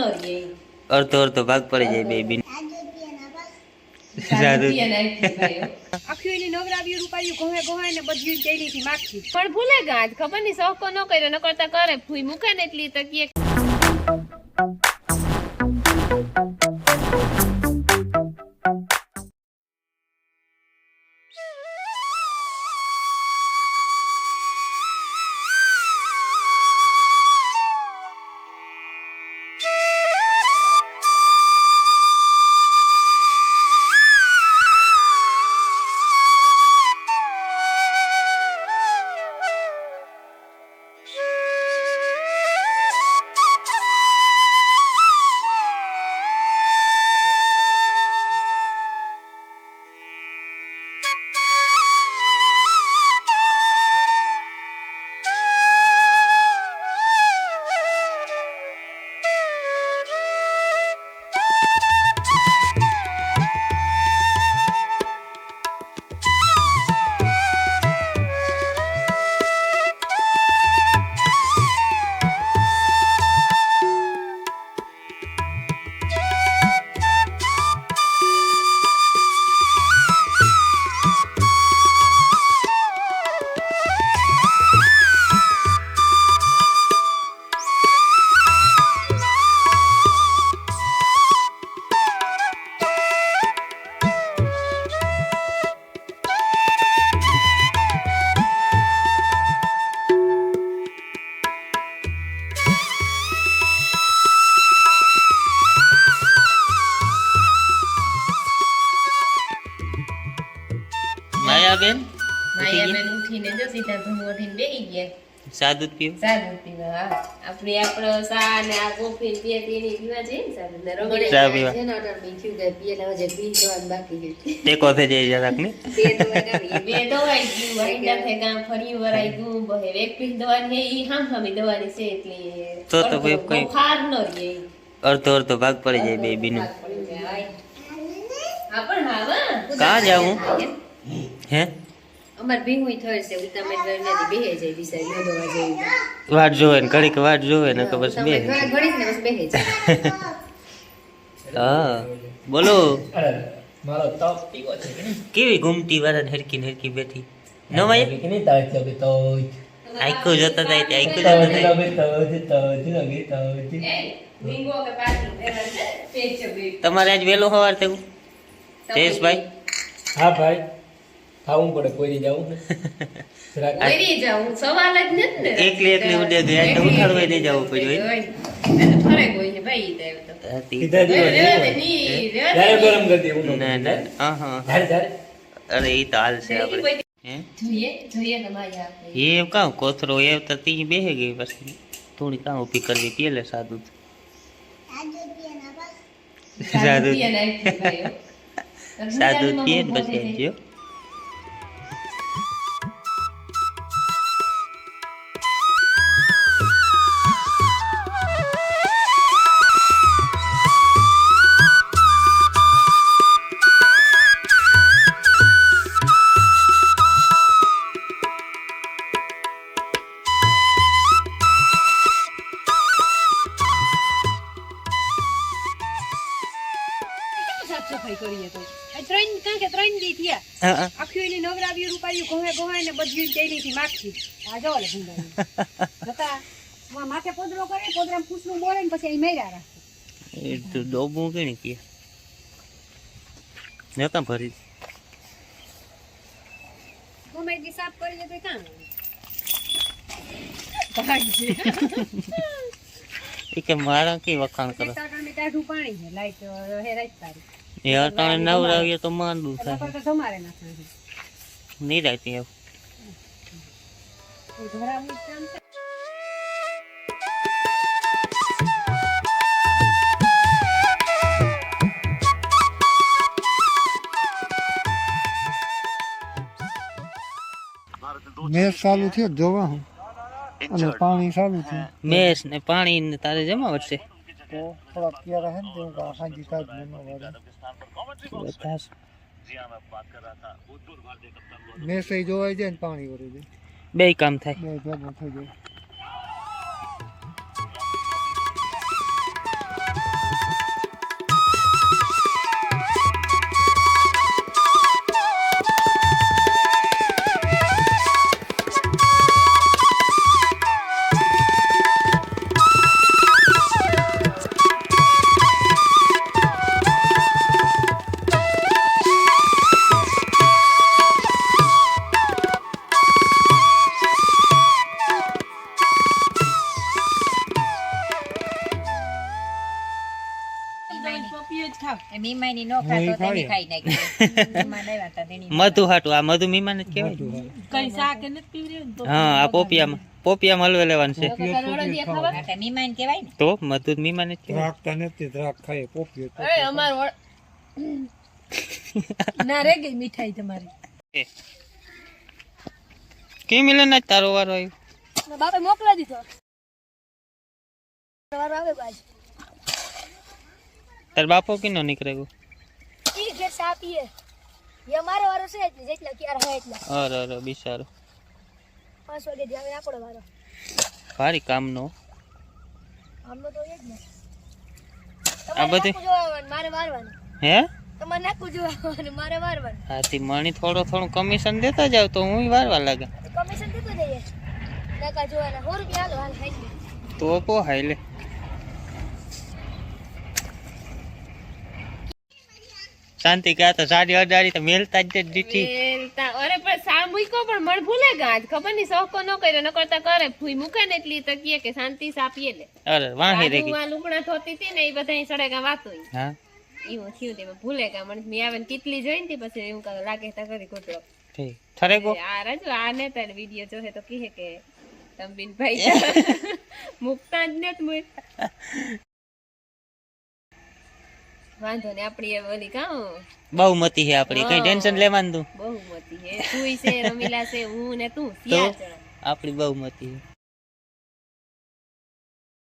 ન રહે અડધો અડધો ભાગ પડી જાય બે બિન સાદું આખી એની નવરાવ્યું રૂપાયું ગોહે ગોહે ને બધું ચેલીથી માગતી પણ ભૂલે ગયા આજ ખબર નહીં શોખો ન કર્યો ન કરતા કરે ફૂઈ મૂકે ને એટલી તો માયાબેન માયાબેન ઉઠીને જો સીધા ધૂમ ઉઠીને બેહી ગયા સાદું પીવું સાદું પીવા હા આપણે આપણો ચા ને આ કોફી પીએ તેની પીવા જઈએ ને સાદું ને રગડે ચા પીવા. જેનો અટાણ બી થયું કે પીએલા વજે બી જવાનું બાકી છે ટેકો થઈ જાય જરાક ને તે તો વગાડી. બે દવાઈ ગયું વહીડા થઈ ગામ ફરી વરાઈ ગયું બહે એક પીસ દવાની હે ઈ હામ હામી દવાની છે એટલે તો તો ભાઈ અડધો કઈ- બફાર ન રહે અડધો અડધો ભાગ પડી જાય બે બિન હા પણ હા વા. કાં જાવું હે? અમાર ભીંગુય થળ છે ઉતામેં ઘરનેથી બેહે જાય બિચારી નોંધવા જેવી. વાટ જોવે ને ઘડીક વાટ જોવે ને કે બસ બેહે ઘડીક ને બસ બેહે જાય હા. બોલો. મારો તપ પીવો છે કે કેવી ઘૂમતી વાર હરકી હરકી બેઠી? નવાય કે નહીં તારે લગે તો આઈકો જતા જાય તે આઈકો તો જાય તો તો તો તમારે આજ વહેલું સવાર થયું? જયેશભાઈ? હા ભાઈ. ખાવું પડે કોઈ નહીં જવું વળી જાઉં, સવાલ જ નથી ને. એકલી એકલી ઉડે ગયા પછી ઉઠાડવાય નહીં જવું પડ્યું હોય. એટલે ફરક હોય છે ભાઈ ઈ તો. ત્રણ દી થયા. આખી એની નવરાવી રૂપાયું ગોહે ગોહે ને બધું ચેલીથી માખી. આ જો લે. જતા માથે પોદરો કરે પોદરામ પૂછનું બોલે ને પછી મેર્યા રાખે. એ તો ડોબું કેણી કે. નતા ભરી. ગમે દી સાફ કરીએ તો કામ. એ કે મારા કે વખાણ કરો? પાણી છે લાઈટ હે રાઈટ તારી. એ અટાણે નવરાવીએ તો માંદું થાય. તમારે નાખવાનું નિરાયતી એવું મેચ ચાલુ થયો જોવા? અને પાણી ચાલુ થયું. મેસ ને પાણી ને તારે જમાવટ છે તો થોડા પ્યારા હે ને તો હું કહું હાજી કાઢ બનાવવા બધા મેચ એ જોવાઈ જાય ને પાણી વળી જાય બે કામ થાય બે ભેગું થઈ જાય મધુ હાટું આ મધુ કહેવાય હા આ પોપિયામાં. પોપિયા હલવે લેવાનું છે. તો મધુ નથી અમાર ના રે ગઈ મીઠાઈ તમારી. કેમ મિલે ના તારો વારો આવ્યો? બાપે મોકલા દીધો. વારો આવે બાજ. તાર બાપો કિનો નીકળે ગયો ઈ ઘેર સા પીએ એ મારો વારો છે જ જેટલા ક્યાર હોય એટલા. અરે અરે બિચારો. પાંચ વાગે જ આવે આપણો વારો. ભારી કામનો. આમનો તો એ જ ને. આ બધી નાખું જોવાનું મારે વારવાનું. હે? તમારે નાખું જોવાનું મારે વારવાનું. હાથી મણી થોડો થોડું કમિશન દેતા જાવ તો હું વારવા લાગે. કમિશન દીધું જઈએ. નાકા જોવાના સો રૂપિયા હાલો હાલ ખાઈ લે. તો પોહાય લે શાંતિ તો સાડી અડાડી તો મેલતા જ દીધી મેલતા. અરે પણ સા મૂક્યો પણ મણ ભૂલે ગાંઠ ખબર નહીં શોખો ન કર્યો ન કરતા કરે. ફૂઈ મૂકે ને એટલી તો કીએ કે શાંતિ સાપીએ લે. અરે વાહી રે આ લુગડા ધોતી હતી ને એ બધા સડે ગા વાતો હા. એવું થયું તે ભૂલે ગયા મને મેં આવે ને કેટલી જોઈ ને પછી એવું કા લાગે તા કરી ગોટલો ઠીક. થરે ગો. આ રાજુ આ ને તારે વીડિયો જોહે તો કહે કે તંબીન ભાઈ મૂકતા જ ને મુય. વાંધો ને આપણી ઓલી કાં બહુમતી છે આપડી કઈ ટેન્શન લેવાનું તું. બહુમતી હે. તુંય છે રમીલા છે હું ને તું આપણી જણા આપડી બહુ મતી છે